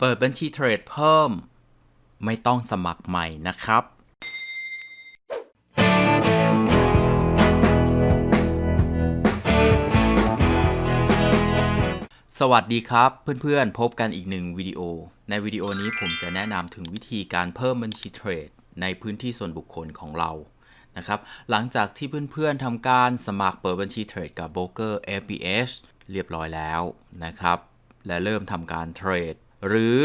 เปิดบัญชีเทรดเพิ่ม ไม่ต้องสมัครใหม่นะครับสวัสดีครับเพื่อนๆ พบกันอีกหนึ่งวิดีโอ ในวิดีโอนี้ผมจะแนะนำถึงวิธีการเพิ่มบัญชีเทรด ในพื้นที่ส่วนบุคคลของเรานะครับหลังจากที่เพื่อนๆทำการสมัครเปิดบัญชีเทรดกับโบรกเกอร์ FBS เรียบร้อยแล้วนะครับ และเริ่มทำการเทรด หรือ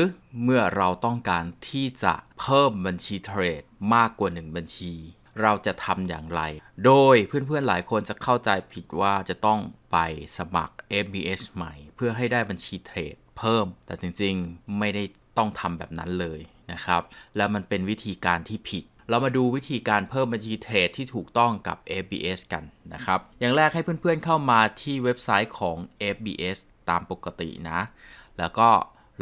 เมื่อเราต้องการที่จะเพิ่มบัญชีเทรดมากกว่า 1 บัญชี เราจะทำอย่างไร โดยเพื่อนๆหลายคนจะเข้าใจผิดว่าจะต้องไปสมัคร FBS ใหม่ เพื่อให้ได้บัญชีเทรดเพิ่ม แต่จริงๆไม่ได้ต้องทำแบบนั้นเลยนะครับ แล้วมันเป็นวิธีการที่ผิดเรามาดูวิธีการเพิ่มบัญชีเทรดที่ถูกต้องกับ FBS กันนะครับ อย่างแรกให้เพื่อนๆเข้ามาที่เว็บไซต์ของ FBS ตามปกตินะ แล้วก็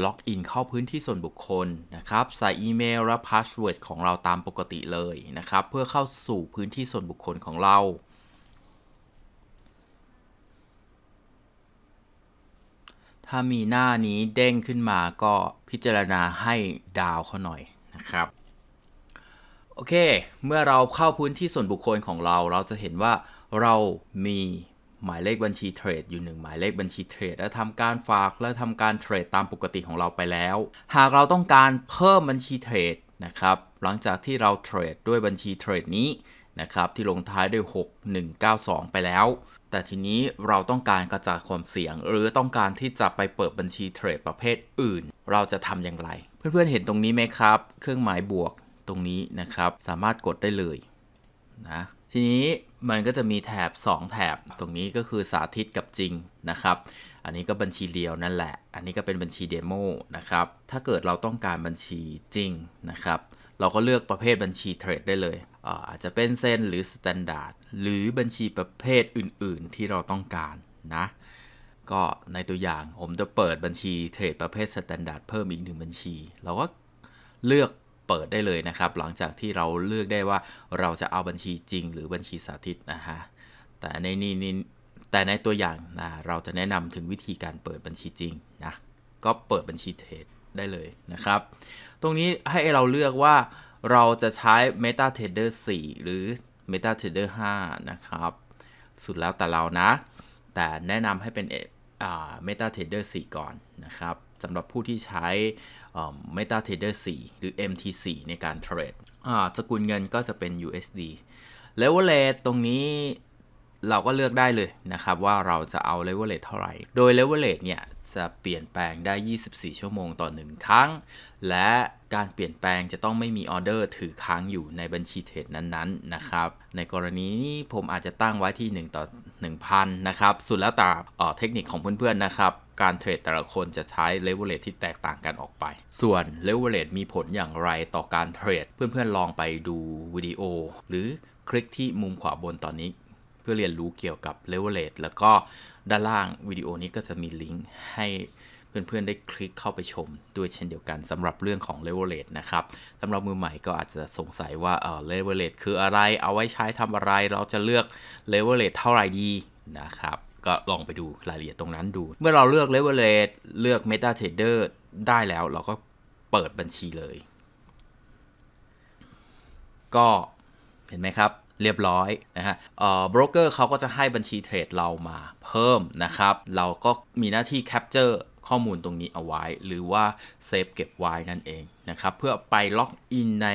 ล็อกอินเข้าพื้นที่ส่วนบุคคลนะครับ ใส่อีเมลและพาสเวิร์ดของเราตามปกติเลยนะครับ เพื่อเข้าสู่พื้นที่ส่วนบุคคลของเรา ถ้ามีหน้านี้เด้งขึ้นมาก็พิจารณาให้ดาวเขาหน่อยนะครับ โอเค เมื่อเราเข้าพื้นที่ส่วนบุคคลของเรา เราจะเห็นว่าเรามี หมายเลขบัญชีเทรดอยู่หนึ่งหมายเลขบัญชีเทรดและทำการฝากและทำการเทรดตามปกติของเราไปแล้ว หากเราต้องการเพิ่มบัญชีเทรดนะครับหลังจากที่เราเทรดด้วยบัญชีเทรดนี้นะครับที่ลงท้ายด้วย 6192 ไปแล้ว แต่ทีนี้เราต้องการกระจายความเสี่ยง หรือต้องการที่จะไปเปิดบัญชีเทรดประเภทอื่น เราจะทำอย่างไร เพื่อนๆเห็นตรงนี้ไหมครับ เครื่องหมายบวกตรงนี้นะครับสามารถกดได้เลยนะทีนี้ มันก็จะมีแถบ 2 แถบตรงนี้ก็คือสาธิตกับจริงนะครับ อันนี้ก็บัญชีเดียวนั่นแหละ อันนี้ก็เป็นบัญชีเดโมนะครับ ถ้าเกิดเราต้องการบัญชีจริงนะครับ เราก็เลือกประเภทบัญชีเทรดได้เลยอาอาจจะเป็นเส้นหรือสแตนดาร์ดหรือบัญชีประเภทอื่น ๆ ที่เราต้องการนะ ก็ในตัวอย่างผมจะเปิดบัญชีเทรดประเภทสแตนดาร์ดเพิ่มอีกหนึ่งบัญชี เราก็เลือก เปิดได้เลยนะครับ หลังจากที่เราเลือกได้ว่าเราจะเอาบัญชีจริง หรือบัญชีสาธิตนะฮะแต่ในนี้นี่แต่ในตัวอย่างนะเราจะแนะนำถึงวิธีการเปิดบัญชีจริงนะก็เปิดบัญชีเทรดได้เลยนะครับ ตรงนี้ให้เราเลือกว่าเราจะใช้ MetaTrader 4 หรือ MetaTrader 5 นะครับ สุดแล้วแต่เรานะ แต่แนะนำให้เป็น MetaTrader 4 ก่อนนะครับสำหรับผู้ที่ใช้ MetaTrader 4 หรือ MT4 ในการเทรดสกุลเงินก็จะเป็น USD Leverage ตรงนี้เราก็เลือกได้เลยนะครับว่าเราจะเอา Leverage เท่าไหร่ โดย Leverage เนี่ย จะเปลี่ยนแปลงได้ 24 ชั่วโมงต่อ 1 ครั้ง และการเปลี่ยนแปลงจะต้องไม่มีออเดอร์ถือค้างอยู่ในบัญชีเทรดนั้นๆ นะครับ ในกรณีนี้ผมอาจจะตั้งไว้ที่ 1 ต่อ 1,000 นะครับ สุดแล้วแต่เทคนิคของเพื่อนๆ นะครับ การเทรดแต่ละคนจะใช้เลเวลเลทที่แตกต่างกันออกไป ส่วนเลเวลเลทมีผลอย่างไรต่อการเทรด เพื่อนๆ ลองไปดูวิดีโอ หรือคลิกที่มุมขวาบนตอนนี้ เพื่อเรียนรู้เกี่ยวกับเลเวลเลทแล้วก็ด้านล่างวิดีโอนี้ก็จะมีลิงก์ให้เพื่อนๆได้คลิกเข้าไปชมด้วยเช่นเดียวกันสำหรับเรื่องของ leverage นะครับสำหรับมือใหม่ก็อาจจะสงสัยว่าเออ leverage คืออะไรเอาไว้ใช้ทำอะไรเราจะเลือก leverage เท่าไหร่ดีนะครับ ก็ลองไปดูรายละเอียดตรงนั้นดู เมื่อเราเลือก leverage เลือก MetaTrader ได้แล้วเราก็เปิดบัญชีเลย ก็เห็นไหมครับ เรียบร้อยนะฮะเอ่อโบรกเกอร์เขาก็จะให้บัญชีเทรดเรามาเพิ่มนะครับ เราก็มีหน้าที่แคปเจอร์ข้อมูลตรงนี้เอาไว้ หรือว่าเซฟเก็บไว้นั่นเองนะครับ เพื่อไปล็อกอินใน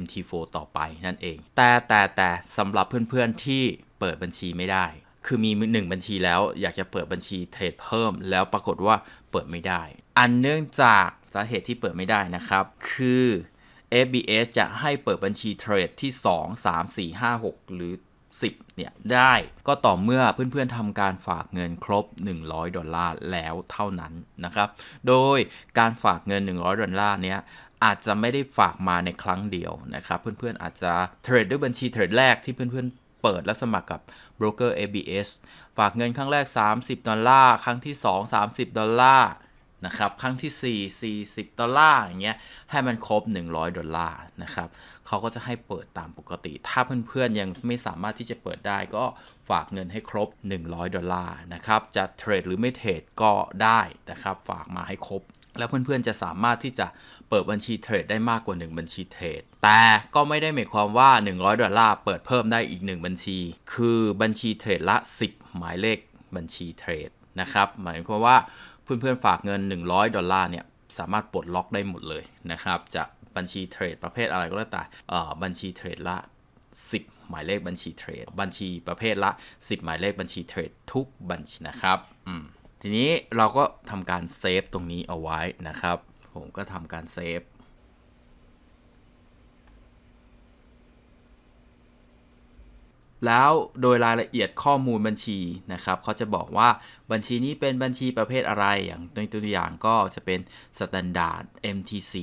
MT4 ต่อไปนั่นเอง แต่แต่แต่สำหรับเพื่อนๆที่เปิดบัญชีไม่ได้ คือมีหนึ่งบัญชีแล้วอยากจะเปิดบัญชีเทรดเพิ่ม แล้วปรากฏว่าเปิดไม่ได้ อันเนื่องจากสาเหตุที่เปิดไม่ได้นะครับ คือ FBS จะให้เปิดบัญชีเทรดที่ 2 3 4 5 6 หรือ 10 เนี่ย ได้ก็ต่อเมื่อเพื่อนๆทำการฝากเงินครบ 100 ดอลลาร์แล้วเท่านั้นนะครับ โดยการฝากเงิน 100 ดอลลาร์เนี้ยอาจจะไม่ได้ฝากมาในครั้งเดียวนะครับ เพื่อนๆอาจจะเทรดด้วยบัญชีเทรดแรกที่เพื่อนๆเปิดและสมัครกับโบรกเกอร์ ABS ฝากเงินครั้งแรก 30 ดอลลาร์ ครั้งที่ 2 30 ดอลลาร์ นะครับ ครั้งที่ 4 40 ดอลลาร์อย่างเงี้ย ให้มันครบ 100 ดอลลาร์นะครับ เขาก็จะให้เปิดตามปกติ ถ้าเพื่อนๆ ยังไม่สามารถที่จะเปิดได้ก็ฝากเงินให้ครบ 100 ดอลลาร์นะครับ จะเทรดหรือไม่เทรดก็ได้นะครับ ฝากมาให้ครบ แล้วเพื่อนๆ จะสามารถที่จะเปิดบัญชีเทรดได้มากกว่า 1 บัญชีเทรด แต่ก็ไม่ได้หมายความว่า 100 ดอลลาร์เปิดเพิ่มได้อีก 1 บัญชี คือบัญชีเทรดละ 10 หมายเลขบัญชีเทรดนะครับ หมายความว่า เพื่อนๆฝากเงิน 100 ดอลลาร์เนี่ยสามารถปลดล็อกได้หมดเลยนะครับจะบัญชีเทรดประเภทอะไรก็แล้วแต่บัญชีเทรดละ 10 หมายเลขบัญชีเทรด บัญชีประเภทละ 10 หมายเลขบัญชีเทรดทุกบัญชีนะครับทีนี้เราก็ทำการเซฟตรงนี้เอาไว้นะครับ ผมก็ทำการเซฟ แล้วโดยรายละเอียดข้อมูลบัญชีนะครับเขาจะบอกว่าบัญชีนี้เป็นบัญชีประเภทอะไรอย่างตัวอย่างก็จะเป็น Standard MTC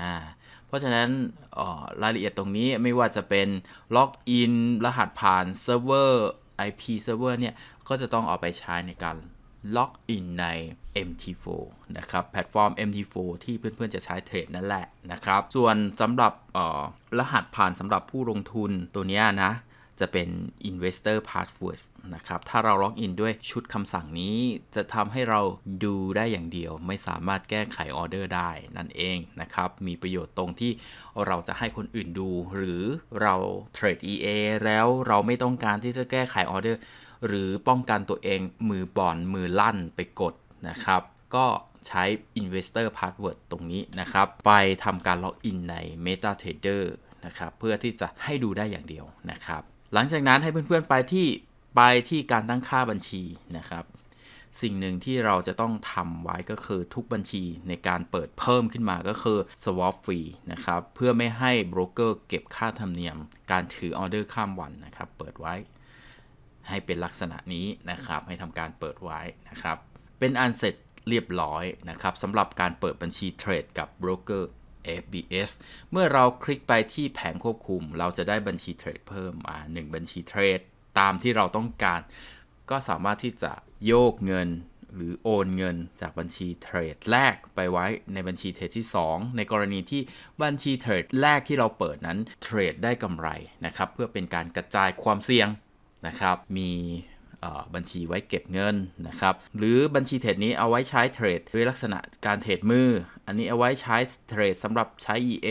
อ่าเพราะฉะนั้นรายละเอียดตรงนี้ไม่ว่าจะเป็นล็อกอินรหัสผ่านเซิร์ฟเวอร์ IP เซิร์ฟเวอร์เนี่ย ก็จะต้องเอาไปใช้ในการล็อกอินใน MT4 นะครับ แพลตฟอร์ม MT4 ที่เพื่อนๆจะใช้เทรดนั่นแหละนะครับ ส่วนสำหรับรหัสผ่านสำหรับผู้ลงทุนตัวนี้นะ จะเป็น investor password นะครับ ถ้าเราล็อกอินด้วยชุดคำสั่งนี้ จะทำให้เราดูได้อย่างเดียว ไม่สามารถแก้ไขออเดอร์ได้นั่นเองนะครับ มีประโยชน์ตรงที่เราจะให้คนอื่นดู หรือเราเทรด EA แล้วเราไม่ต้องการที่จะแก้ไขออเดอร์ หรือป้องกันตัวเองมือบอนมือลั่นไปกดนะครับ ก็ใช้ investor password ตรงนี้นะครับ ไปทำการล็อกอินใน MetaTrader นะครับ เพื่อที่จะให้ดูได้อย่างเดียวนะครับ หลังจากนั้นให้เพื่อนๆไปที่ไปที่การตั้งค่าบัญชีนะครับ สิ่งหนึ่งที่เราจะต้องทำไว้ก็คือทุกบัญชีในการเปิดเพิ่มขึ้นมาก็คือ swap fee นะครับ เพื่อไม่ให้โบรกเกอร์เก็บค่าธรรมเนียม การถือออเดอร์ข้ามวันนะครับ เปิดไว้ ให้เป็นลักษณะนี้นะครับ ให้ทำการเปิดไว้นะครับ เป็นอันเสร็จเรียบร้อยนะครับสำหรับการเปิดบัญชีเทรดกับโบรกเกอร์ FBS เมื่อเราคลิกไปที่แผงควบคุม เราจะได้บัญชีเทรดเพิ่มมา1บัญชีเทรดตามที่เราต้องการ ก็สามารถที่จะโยกเงินหรือโอนเงินจากบัญชีเทรดแรกไปไว้ในบัญชีเทรดที่ 2 ในกรณีที่บัญชีเทรดแรกที่เราเปิดนั้นเทรดได้กำไรนะครับเพื่อเป็นการกระจายความเสี่ยงนะครับมี บัญชีไว้เก็บเงินนะครับ หรือบัญชีเทรดนี้เอาไว้ใช้เทรดด้วยลักษณะการเทรดมือ อันนี้เอาไว้ใช้เทรดสำหรับใช้ EA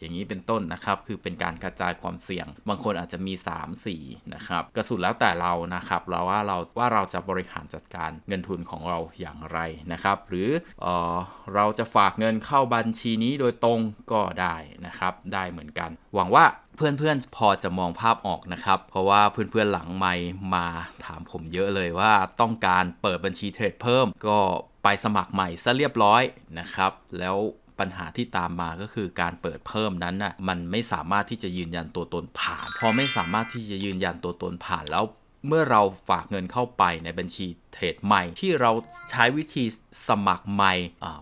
อย่างนี้เป็นต้นนะครับ คือเป็นการกระจายความเสี่ยง บางคนอาจจะมี 3 4 นะครับกระสุดแล้วแต่เรานะครับ เราว่าเราว่าเราจะบริหารจัดการเงินทุนของเราอย่างไรนะครับ หรือเออเราจะฝากเงินเข้าบัญชีนี้โดยตรงก็ได้นะครับ ได้เหมือนกัน หวังว่า เพื่อนๆพอจะมองภาพออกนะครับ เพราะว่าเพื่อนๆหลังไม่มาถามผมเยอะเลยว่าต้องการเปิดบัญชีเทรดเพิ่ม ก็ไปสมัครใหม่ซะเรียบร้อยนะครับ แล้วปัญหาที่ตามมาก็คือการเปิดเพิ่มนั้นน่ะมันไม่สามารถที่จะยืนยันตัวตนผ่าน พอไม่สามารถที่จะยืนยันตัวตนผ่านแล้ว เมื่อเราฝากเงินเข้าไปในบัญชีเทรดใหม่ ที่เราใช้วิธีสมัครใหม่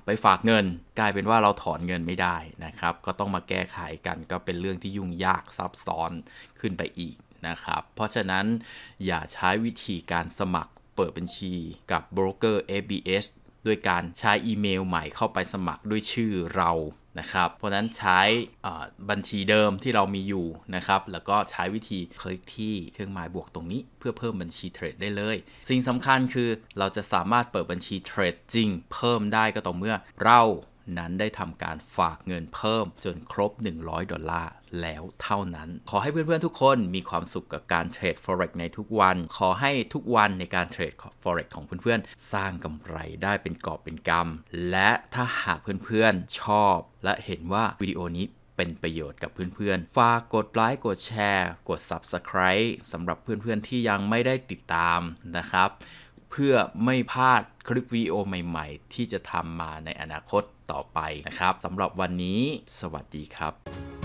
ไปฝากเงิน กลายเป็นว่าเราถอนเงินไม่ได้นะครับ ก็ต้องมาแก้ไขกันก็เป็นเรื่องที่ยุ่งยากซับซ้อนขึ้นไปอีกนะครับ เพราะฉะนั้นอย่าใช้วิธีการสมัครเปิดบัญชีกับโบรกเกอร์ ABS ด้วยการใช้อีเมลใหม่เข้าไปสมัครด้วยชื่อเรา นะครับ เพราะนั้นใช้บัญชีเดิมที่เรามีอยู่นะครับ แล้วก็ใช้วิธีคลิกที่เครื่องหมายบวกตรงนี้ เพื่อเพิ่มบัญชีเทรดได้เลย สิ่งสำคัญคือเราจะสามารถเปิดบัญชีเทรดจริง เพิ่มได้ก็ต่อเมื่อเรา นั้นได้ทำการฝากเงินเพิ่มจนครบ 100 ดอลลาร์แล้วเท่านั้น ขอให้เพื่อนๆทุกคนมีความสุขกับการเทรด forex ในทุกวัน ขอให้ทุกวันในการเทรด forex ของเพื่อนๆ สร้างกำไรได้เป็นกอบเป็นกำและถ้าหากเพื่อนๆชอบ และเห็นว่าวิดีโอนี้เป็นประโยชน์กับเพื่อนๆ ฝากกดไลค์ กดแชร์ กด Subscribe สำหรับเพื่อนๆที่ยังไม่ได้ติดตามนะครับ เพื่อไม่พลาด คลิปวิดีโอใหม่ๆ ที่จะทำมาในอนาคตต่อไปนะครับสำหรับวันนี้ สวัสดีครับ